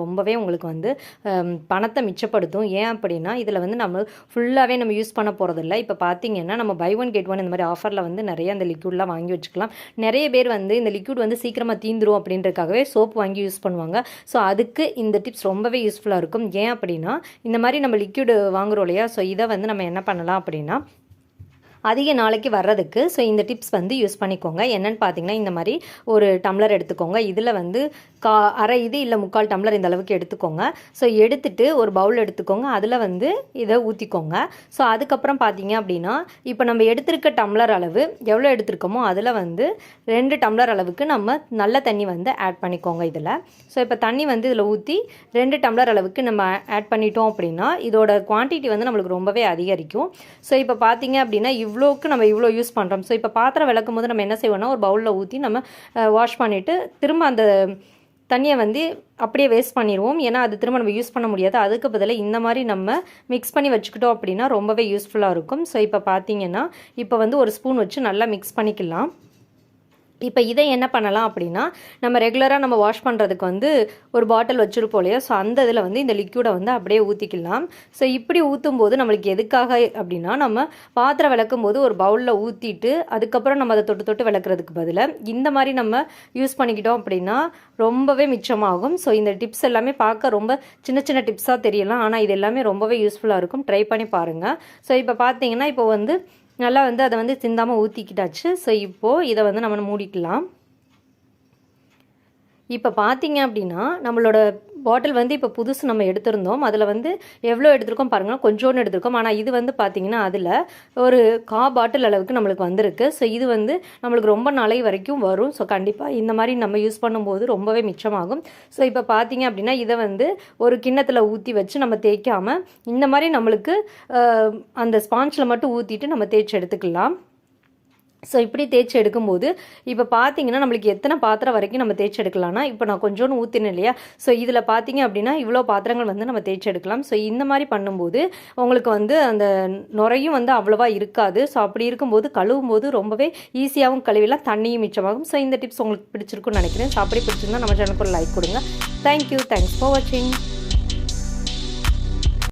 ரொம்பவே உங்களுக்கு வந்து பணத்தை மிச்சப்படுத்தும். ஏன் அப்படின்னா இதில் வந்து நம்ம ஃபுல்லாகவே நம்ம யூஸ் பண்ண போகிறதில்ல இப்போ பார்த்தீங்கன்னா நம்ம பை ஒன் கெட் ஒன் இந்த மாதிரி ஆஃபரில் வந்து நிறைய அந்த லிக்யூட்லாம் வாங்கி வச்சுக்கலாம். நிறைய பேர் வந்து இந்த லிக்யூட் வந்து சீக்கிரமாக தீந்துரும் அப்படின்றக்காகவே சோப் வாங்கி யூஸ் பண்ணுவாங்க. ஸோ அதுக்கு இந்த டிப்ஸ் ரொம்பவே யூஸ்ஃபுல்லாக இருக்கும். ஏன் அப்படின்னா இந்த மாதிரி நம்ம லிக்யூடு வாங்குறோம் இல்லையா? ஸோ இதை வந்து நம்ம என்ன பண்ணலாம் அப்படின்னா அதிக நாளைக்கு வர்றதுக்கு ஸோ இந்த டிப்ஸ் வந்து யூஸ் பண்ணிக்கோங்க. என்னன்னு பார்த்தீங்கன்னா இந்த மாதிரி ஒரு டம்ளர் எடுத்துக்கோங்க. இதில் வந்து கா அரை இது இல்லை முக்கால் டம்ளர் இந்த அளவுக்கு எடுத்துக்கோங்க. ஸோ எடுத்துட்டு ஒரு பவுல் எடுத்துக்கோங்க. அதில் வந்து இதை ஊற்றிக்கோங்க ஸோ அதுக்கப்புறம் பார்த்தீங்க அப்படின்னா இப்போ நம்ம எடுத்திருக்க டம்ளர் அளவு எவ்வளோ எடுத்திருக்கோமோ அதில் வந்து ரெண்டு டம்ளர் அளவுக்கு நம்ம நல்ல தண்ணி வந்து ஆட் பண்ணிக்கோங்க இதில். ஸோ இப்போ தண்ணி வந்து இதில் ஊற்றி ரெண்டு டம்ளர் அளவுக்கு நம்ம ஆட் பண்ணிட்டோம் அப்படின்னா இதோட குவான்டிட்டி வந்து நம்மளுக்கு ரொம்பவே அதிகரிக்கும். ஸோ இப்போ பார்த்தீங்க அப்படின்னா இவ்வளோக்கு நம்ம இவ்வளோ யூஸ் பண்ணுறோம் ஸோ இப்போ பாத்திரம் விளக்கும் போது நம்ம என்ன செய்வோம்னா ஒரு பவுலில் ஊற்றி நம்ம வாஷ் பண்ணிவிட்டு திரும்ப அந்த தண்ணியை வந்து அப்படியே வேஸ்ட் பண்ணிடுவோம். ஏன்னா அது திரும்ப நம்ம யூஸ் பண்ண முடியாது. அதுக்கு பதிலாக இந்த மாதிரி நம்ம மிக்ஸ் பண்ணி வச்சுக்கிட்டோம் அப்படின்னா ரொம்பவே யூஸ்ஃபுல்லாக இருக்கும். ஸோ இப்போ பார்த்தீங்கன்னா இப்போ வந்து ஒரு ஸ்பூன் வச்சு நல்லா மிக்ஸ் பண்ணிக்கலாம். இப்போ இதை என்ன பண்ணலாம் அப்படின்னா நம்ம ரெகுலராக நம்ம வாஷ் பண்ணுறதுக்கு வந்து ஒரு பாட்டில் வச்சுருப்போம் இல்லையா? ஸோ அந்த இதில் வந்து இந்த லிக்யூடை வந்து அப்படியே ஊற்றிக்கலாம் ஸோ இப்படி ஊற்றும் போது நம்மளுக்கு எதுக்காக அப்படின்னா நம்ம பாத்திரம் விளக்கும் போது ஒரு பவுலில் ஊற்றிட்டு அதுக்கப்புறம் நம்ம அதை தொட்டு தொட்டு விளக்குறதுக்கு பதிலாக இந்த மாதிரி நம்ம யூஸ் பண்ணிக்கிட்டோம் அப்படின்னா ரொம்பவே மிச்சமாகும். ஸோ இந்த டிப்ஸ் எல்லாமே பார்க்க ரொம்ப சின்ன சின்ன டிப்ஸாக தெரியலாம். ஆனால் இது எல்லாமே ரொம்பவே யூஸ்ஃபுல்லாக இருக்கும். ட்ரை பண்ணி பாருங்கள் ஸோ இப்போ பார்த்தீங்கன்னா இப்போ வந்து நல்லா வந்து அதை வந்து சிந்தாமல் ஊற்றிக்கிட்டாச்சு ஸோ இப்போது இதை வந்து நம்ம மூடிக்கலாம். இப்போ பார்த்தீங்க அப்படின்னா நம்மளோட பாட்டில் வந்து இப்போ புதுசு நம்ம எடுத்திருந்தோம். அதில் வந்து எவ்வளோ எடுத்திருக்கோம் பாருங்கள் கொஞ்சோன்னு எடுத்திருக்கோம். ஆனால் இது வந்து பார்த்திங்கன்னா அதில் ஒரு கா பாட்டில் அளவுக்கு நம்மளுக்கு வந்திருக்கு. ஸோ இது வந்து நம்மளுக்கு ரொம்ப நாளை வரைக்கும் வரும். ஸோ கண்டிப்பாக இந்த மாதிரி நம்ம யூஸ் பண்ணும்போது ரொம்பவே மிச்சமாகும். ஸோ இப்போ பார்த்தீங்க அப்படின்னா இதை வந்து ஒரு கிண்ணத்தில் ஊற்றி வச்சு நம்ம தேய்க்காமல் இந்த மாதிரி நம்மளுக்கு அந்த ஸ்பாஞ்சில் மட்டும் ஊற்றிட்டு நம்ம தேய்ச்சி எடுத்துக்கலாம். ஸோ இப்படி தேய்ச்சி எடுக்கும்போது இப்போ பார்த்தீங்கன்னா நம்மளுக்கு எத்தனை பாத்திரம் வரைக்கும் நம்ம தேய்ச்சி எடுக்கலாம்னா இப்போ நான் கொஞ்சோண்டு ஊற்றினேன் இல்லையா? ஸோ இதில் பார்த்தீங்க அப்படின்னா இவ்வளோ பாத்திரங்கள் வந்து நம்ம தேய்ச்சி எடுக்கலாம். ஸோ இந்த மாதிரி பண்ணும்போது உங்களுக்கு வந்து அந்த நுரையும் வந்து அவ்வளோவா இருக்காது. ஸோ அப்படி இருக்கும்போது கழுவும் போது ரொம்பவே ஈஸியாகவும் கழுவிலாம் தண்ணியும் மிச்சமாகும். ஸோ இந்த டிப்ஸ் உங்களுக்கு பிடிச்சிருக்குன்னு நினைக்கிறேன். ஸோ அப்படி பிடிச்சிருந்தா நம்ம சேனலுக்கு ஒரு லைக் கொடுங்க. தேங்க்யூ தேங்க்ஸ் ஃபார் வாட்சிங்